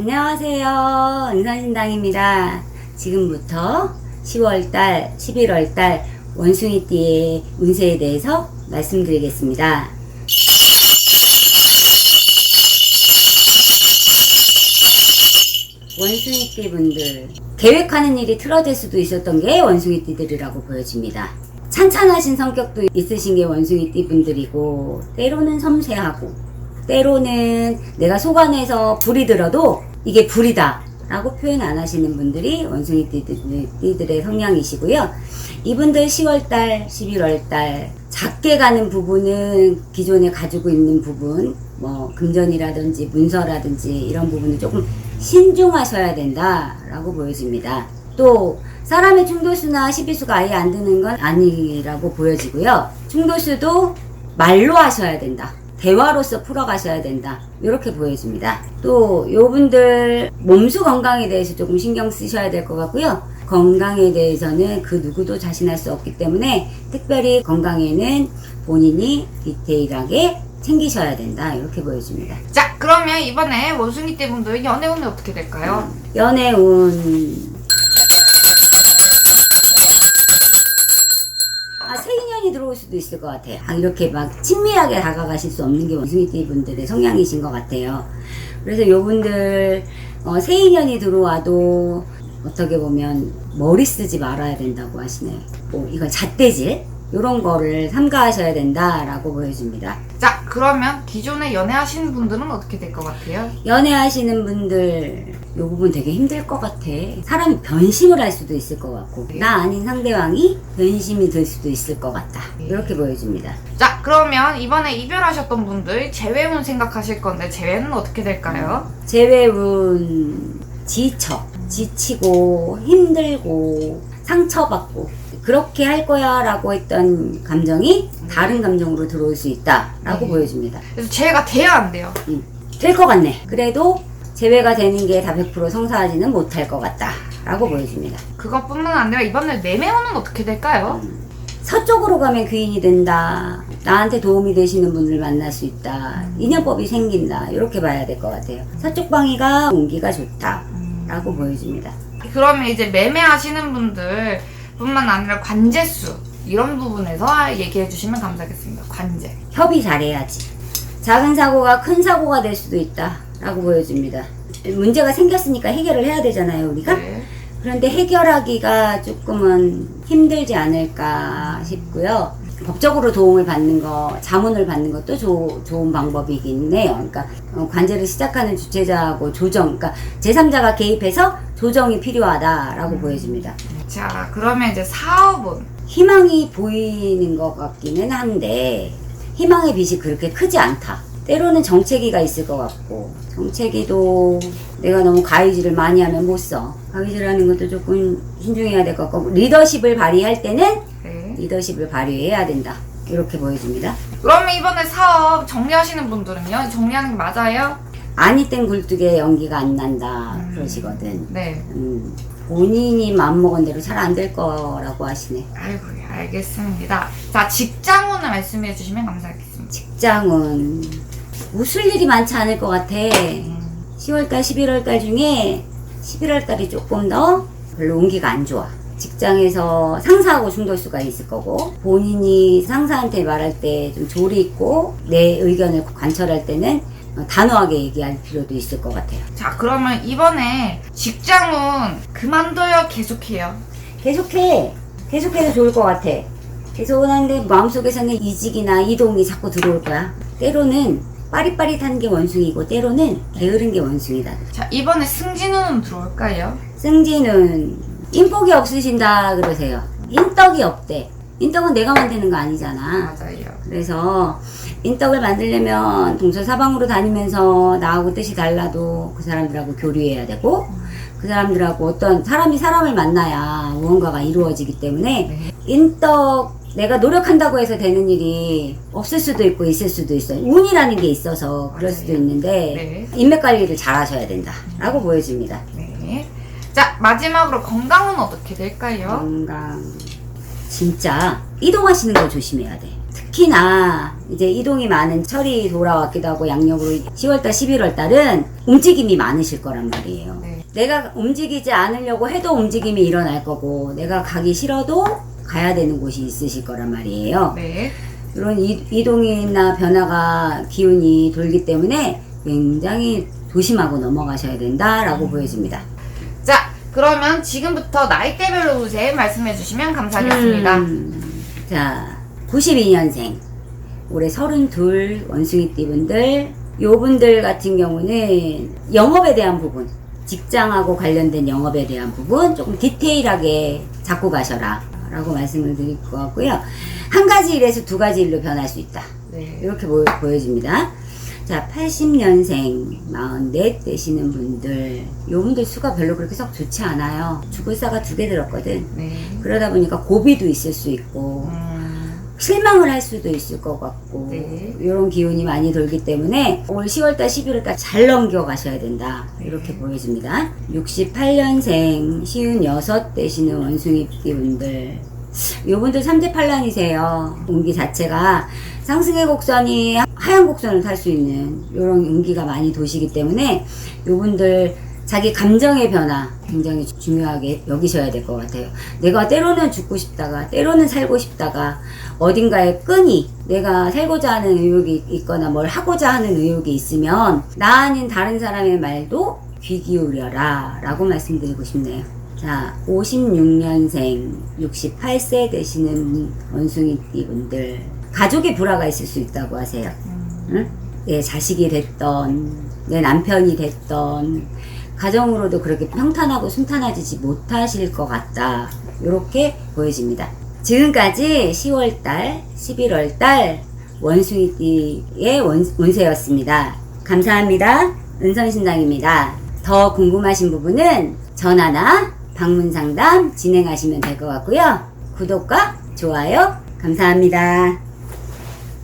안녕하세요. 은산신당입니다. 지금부터 10월달, 11월달 원숭이띠의 운세에 대해서 말씀드리겠습니다. 원숭이띠 분들 계획하는 일이 틀어질 수도 있었던 게 원숭이띠들이라고 보여집니다. 찬찬하신 성격도 있으신 게 원숭이띠 분들이고 때로는 섬세하고 때로는 내가 속안에서 불이 들어도 이게 불이다 라고 표현 안 하시는 분들이 원숭이띠들의 성향이시고요. 이분들 10월달, 11월달 작게 가는 부분은 기존에 가지고 있는 부분 뭐 금전이라든지 문서라든지 이런 부분은 조금 신중하셔야 된다라고 보여집니다. 또 사람의 충돌수나 시비수가 아예 안 드는 건 아니라고 보여지고요. 충돌수도 말로 하셔야 된다. 대화로서 풀어가셔야 된다. 이렇게 보여집니다. 또 요분들 몸수 건강에 대해서 조금 신경 쓰셔야 될 것 같고요. 건강에 대해서는 그 누구도 자신할 수 없기 때문에 특별히 건강에는 본인이 디테일하게 챙기셔야 된다. 이렇게 보여집니다. 자, 그러면 이번에 원숭이띠 분들 연애운이 어떻게 될까요? 연애 운 아, 새 인연이 들어올 수도 있을 것 같아요. 아, 이렇게 막 친밀하게 다가가실 수 없는 게 원숭이띠 분들의 성향이신 것 같아요. 그래서 요분들 어, 새 인연이 들어와도 어떻게 보면 머리 쓰지 말아야 된다고 하시네요. 뭐 이걸 잣대질 이런 거를 삼가하셔야 된다라고 보여집니다. 자, 그러면 기존에 연애하시는 분들은 어떻게 될 것 같아요? 연애하시는 분들 요 부분 되게 힘들 것 같아. 사람이 변심을 할 수도 있을 것 같고 나 아닌 상대방이 변심이 될 수도 있을 것 같다. 이렇게 보여집니다. 자, 그러면 이번에 이별하셨던 분들 재회운 생각하실 건데 재회는 어떻게 될까요? 재회운 지쳐, 지치고 힘들고 상처받고 그렇게 할 거야라고 했던 감정이 다른 감정으로 들어올 수 있다라고 네. 보여집니다. 그래서 재회가 돼야 안 돼요. 될것 같네. 그래도 재회가 되는 게 다 100% 성사하지는 못할 것 같다라고 보여집니다. 그것뿐만 아니라 이번에 매매운은 어떻게 될까요? 서쪽으로 가면 귀인이 된다. 나한테 도움이 되시는 분을 만날 수 있다. 인연법이 생긴다. 이렇게 봐야 될 것 같아요. 서쪽 방위가 운기가 좋다. 라고 보여집니다. 그러면 이제 매매하시는 분들 뿐만 아니라 관제수 이런 부분에서 얘기해 주시면 감사하겠습니다. 관제. 협의 잘해야지. 작은 사고가 큰 사고가 될 수도 있다. 라고 보여집니다. 문제가 생겼으니까 해결을 해야 되잖아요, 우리가. 네. 그런데 해결하기가 조금은 힘들지 않을까 싶고요. 법적으로 도움을 받는 거, 자문을 받는 것도 조- 좋은 방법이긴 해요. 그러니까 어, 관제를 시작하는 주체자하고 조정, 그러니까 제3자가 개입해서 조정이 필요하다라고 보여집니다. 자, 그러면 이제 사업은 희망이 보이는 것 같기는 한데 희망의 빛이 그렇게 크지 않다. 때로는 정체기가 있을 것 같고 정체기도 내가 너무 가위질을 많이 하면 못 써. 가위질하는 것도 조금 신중해야 될 것 같고 리더십을 발휘할 때는 네. 리더십을 발휘해야 된다. 이렇게 보여집니다. 그러면 이번에 사업 정리하시는 분들은요? 정리하는 게 맞아요? 아니 땐 굴뚝에 연기가 안 난다 음. 그러시거든. 네. 음, 본인이 마음먹은 대로 잘 안 될 거라고 하시네. 아이고, 예, 알겠습니다. 자, 직장운을 말씀해 주시면 감사하겠습니다. 직장은 웃을 일이 많지 않을 것 같아. 10월달, 11월달 중에 11월달이 조금 더 별로 운기가 안 좋아. 직장에서 상사하고 충돌수가 있을 거고 본인이 상사한테 말할 때 좀 조리 있고 내 의견을 관철할 때는 어, 단호하게 얘기할 필요도 있을 것 같아요. 자, 그러면 이번에 직장운 그만둬요? 계속해요? 계속해. 계속해도 좋을 것 같아. 계속은 하는데 마음속에서는 이직이나 이동이 자꾸 들어올 거야. 때로는 빠릿빠릿한 게 원숭이고 때로는 게으른 게 원숭이다. 자, 이번에 승진운은 들어올까요? 승진은 인복이 없으신다 그러세요. 인덕이 없대. 인덕은 내가 만드는 거 아니잖아. 맞아요. 그래서 인덕을 만들려면 동서 사방으로 다니면서 나하고 뜻이 달라도 그 사람들하고 교류해야 되고 그 사람들하고 어떤 사람이 사람을 만나야 무언가가 이루어지기 때문에 네. 인덕 내가 노력한다고 해서 되는 일이 없을 수도 있고 있을 수도 있어요. 운이라는 게 있어서 그럴 수도 맞아요. 있는데 네. 인맥 관리를 잘 하셔야 된다라고 보여집니다. 네. 자, 마지막으로 건강은 어떻게 될까요? 건강 진짜 이동하시는 거 조심해야 돼. 특히나 이제 이동이 많은 철이 돌아왔기도 하고 양력으로 10월달, 11월달은 움직임이 많으실 거란 말이에요. 네. 내가 움직이지 않으려고 해도 움직임이 일어날 거고 내가 가기 싫어도 가야 되는 곳이 있으실 거란 말이에요. 네. 이런 이- 이동이나 변화가 기운이 돌기 때문에 굉장히 조심하고 넘어가셔야 된다라고 보여집니다. 자, 그러면 지금부터 나이대별로 운세 말씀해 주시면 감사하겠습니다. 음, 자, 92년생. 올해 32 원숭이 띠 분들. 요 분들 같은 경우는 영업에 대한 부분, 직장하고 관련된 영업에 대한 부분 조금 디테일하게 잡고 가셔라. 라고 말씀을 드릴 것 같고요. 한 가지 일에서 두 가지 일로 변할 수 있다. 네. 이렇게 보, 보여집니다. 자, 80년생, 44 되시는 분들. 요 분들 수가 별로 그렇게 썩 좋지 않아요. 죽을 사가 두 개 들었거든. 네. 그러다 보니까 고비도 있을 수 있고 음, 실망을 할 수도 있을 것 같고 네. 이런 기운이 많이 돌기 때문에 올 10월달 11월달 잘 넘겨가셔야 된다 이렇게 네. 보여집니다 68년생 시운 여섯 되시는 원숭이띠 분들 요분들 3대 팔란이세요 운기 자체가 상승의 곡선이 하얀 곡선을 탈 수 있는 이런 운기가 많이 도시기 때문에 요분들 자기 감정의 변화 굉장히 중요하게 여기셔야 될 것 같아요. 내가 때로는 죽고 싶다가 때로는 살고 싶다가 어딘가에 끈이 내가 살고자 하는 의욕이 있거나 뭘 하고자 하는 의욕이 있으면 나 아닌 다른 사람의 말도 귀 기울여라 라고 말씀드리고 싶네요. 자, 56년생 68세 되시는 원숭이띠 분들 가족의 불화가 있을 수 있다고 하세요. 응? 내 자식이 됐던 내 남편이 됐던 가정으로도 그렇게 평탄하고 순탄하지 못하실 것 같다. 이렇게 보여집니다. 지금까지 10월달, 11월달 원숭이띠의 원, 운세였습니다. 감사합니다. 은선신당입니다. 더 궁금하신 부분은 전화나 방문 상담 진행하시면 될 것 같고요. 구독과 좋아요 감사합니다.